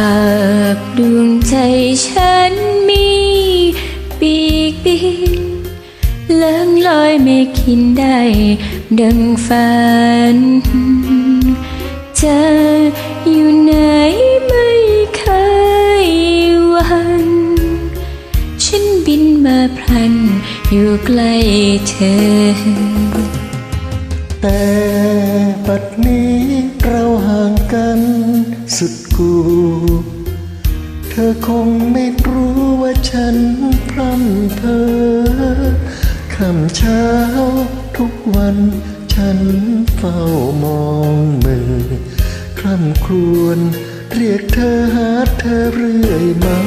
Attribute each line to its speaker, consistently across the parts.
Speaker 1: ากดวงใจฉันมีปีกบินเลื่องลอยไม่คินได้ ดังฝันจะอยู่ไหนไม่เคยหวันฉันบินมาพลันอยู่ใกล้เธอ
Speaker 2: แต่ปัดนี้เราห่างกัน สุดกู เธอคงไม่รู้ว่าฉันพร่ำเพอคำเช้าทุกวันฉันเฝ้ามองมือคร่ำครวญเรียกเธอหาเธอเรื่อยมา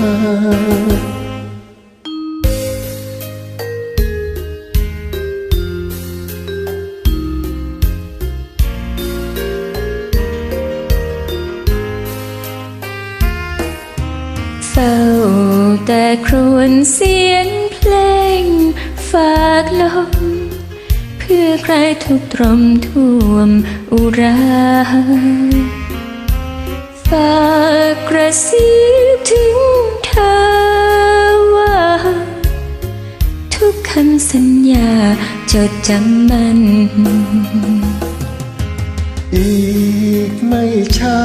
Speaker 1: แต่ครวญเสียงเพลงฝากลม เพื่อใครทุกตรมท่วมอุราฝากกระซิบถึงเธอว่า ทุกคำสัญญาจดจำมัน
Speaker 2: อีกไม่ช้า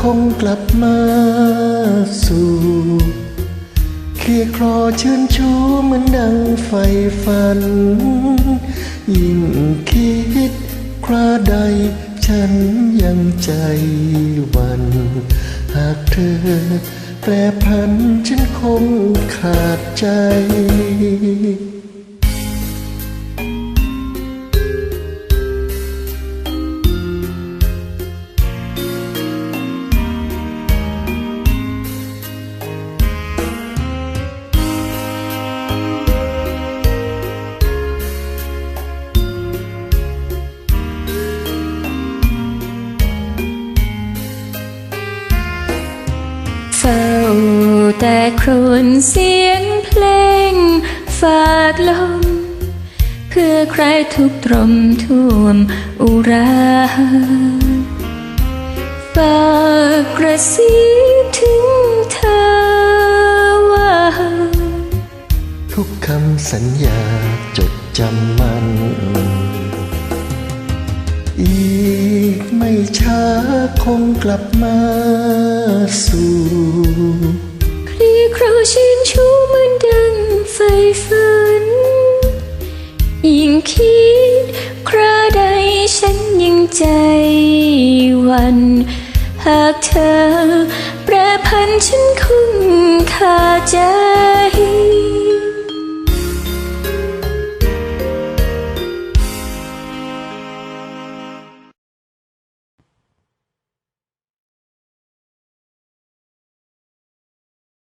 Speaker 2: คงกลับมาสู่ ยร์คลอชื่นชูเหมือนดังไฟฝัน ยิ่งคิดคราใด ฉันยังใจหวันหากเธอแปรพันฉันคงขาดใจ
Speaker 1: เฝ้าแต่ครวญเสียงเพลงฝากลม เพื่อใครทุกตรมท่วมอุราฝากกระซิบถึงเธอว่า
Speaker 2: ทุกคำสัญญาจดจำมัน อีกไม่ช้าคงกลับมาสู่
Speaker 1: คลีคราวชื่นชูมันดังไฟฝัน ยิ่งคิดคราใดฉันยิ่งใจวัน หากเธอแปรพันฉันคงขาดใจ